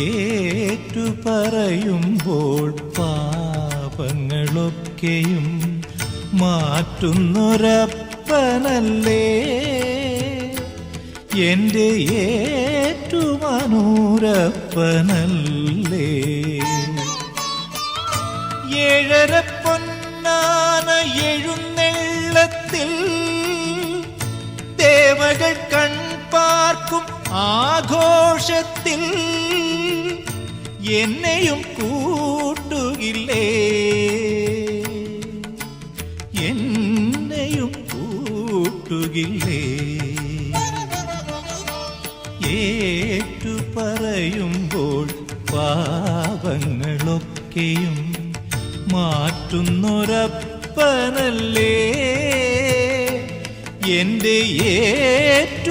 ഏറ്റു പറയുമ്പോൾ പാപങ്ങളൊക്കെയും മാറ്റുന്നൊരപ്പനല്ലേ? എന്റെ ഏറ്റുമാനൂരപ്പനല്ലേ? ഏഴര പൊന്നാന എഴുന്നെള്ളത്തിൽ ദേവകൾ കൺപാർക്കും ആഘോഷത്തിൽ എന്നെയും കൂട്ടുകില്ലേ? എന്നെയും കൂട്ടുകില്ലേ? ഏറ്റു പറയുമ്പോൾ പാപങ്ങളൊക്കെയും മാറ്റുന്നൊരപ്പനല്ലേ? എന്റെ ഏറ്റുമാനൂരപ്പനല്ലേ?